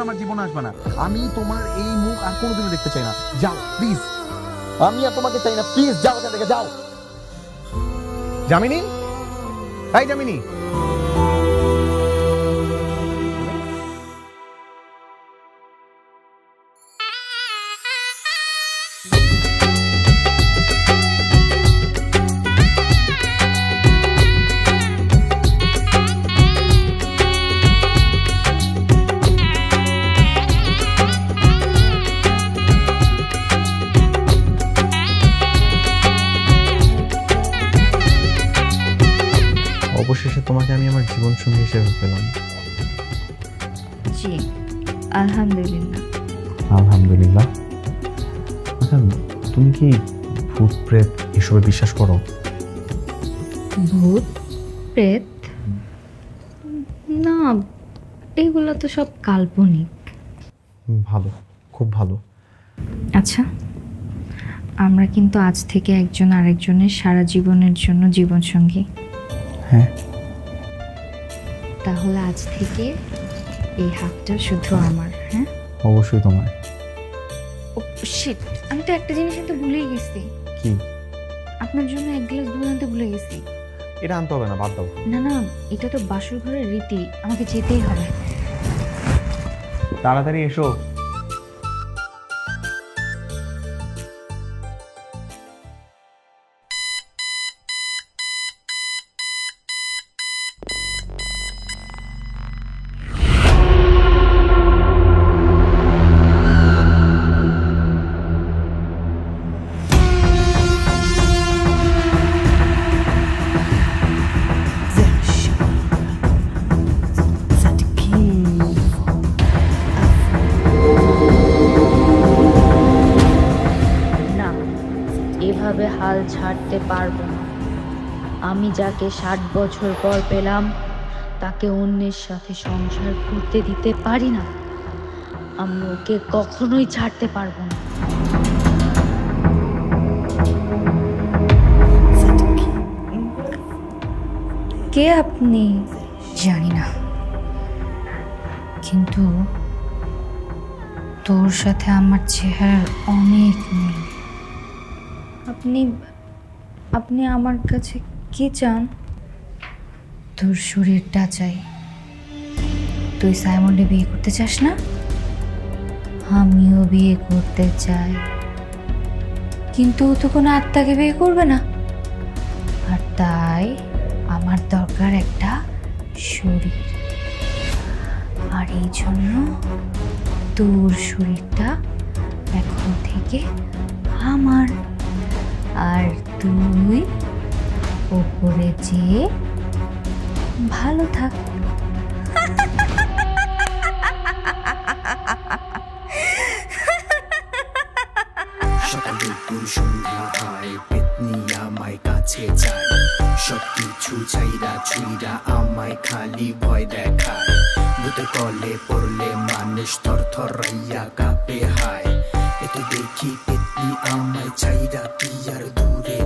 আমার জীবন আসবে না। আমি তোমার এই মুখ আর কোনোদিনও দেখতে চাই না। যাও প্লিজ আমি আর তোমাকে চাই না। প্লিজ যাও এখান থেকে, যাও। জামিনী এই জামিনী তোমাকে আমি আমার জীবন সঙ্গী হিসেবে পেলাম। জি আলহামদুলিল্লাহ। আলহামদুলিল্লাহ। আচ্ছা তুমি কি ভূত প্রেত এসবে বিশ্বাস করো? ভূত প্রেত না এগুলো তো সব কাল্পনিক। ভালো খুব ভালো। আচ্ছা আমরা কিন্তু আজ থেকে একজন আরেকজনের সারা জীবনের জন্য জীবনসঙ্গী। হ্যাঁ। তাহলে আজ থেকে এই হাতটা শুধু আমার হ্যাঁ? অবশ্যই তোমার। ও শিট আমি তো একটা জিনিস কিন্তু ভুলেই গেছি। কি? আপনার জন্য এক গ্লাস দুধ আনতে ভুলে গেছি। এটা আনতে হবে না বাদ দাও। না না এটা তো বাসর ঘরের রীতি আমাকে যেতেই হবে। তাড়াতাড়ি এসো। হাল ছাড়তে পারব না। আমি যাকে ষাট বছর পর পেলাম, তাকে অন্যের সাথে সংসার করতে দিতে পারি না। আমি ওকে কখনোই ছাড়তে পারব না। কে আপনি? জানি না। কিন্তু তোর সাথে আমার চেহারার অনেক মিল। আপনি আপনি আমার কাছে কি চান? তোর শরীরটা চাই। তুই সাইমন্ডে বিয়ে করতে চাস না? আমিও বিয়ে করতে চাই। কিন্তু তো কোনো আত্মাকে বিয়ে করবে না। আর তাই আমার দরকার একটা শরীর। আর এই জন্য তোর শরীরটা এখন থেকে আমার। আর তুই ওপরে যেয়ে ভালো থাক। আমায় কাছে সব কিছু চাইরা আমায় খালি ভয় দেখায়। কলে পড়লে মানুষ থর থর রাইয়া কাঁপে হায়। এত দেখি পেতনি আমায় চাইরা কি আর দূরে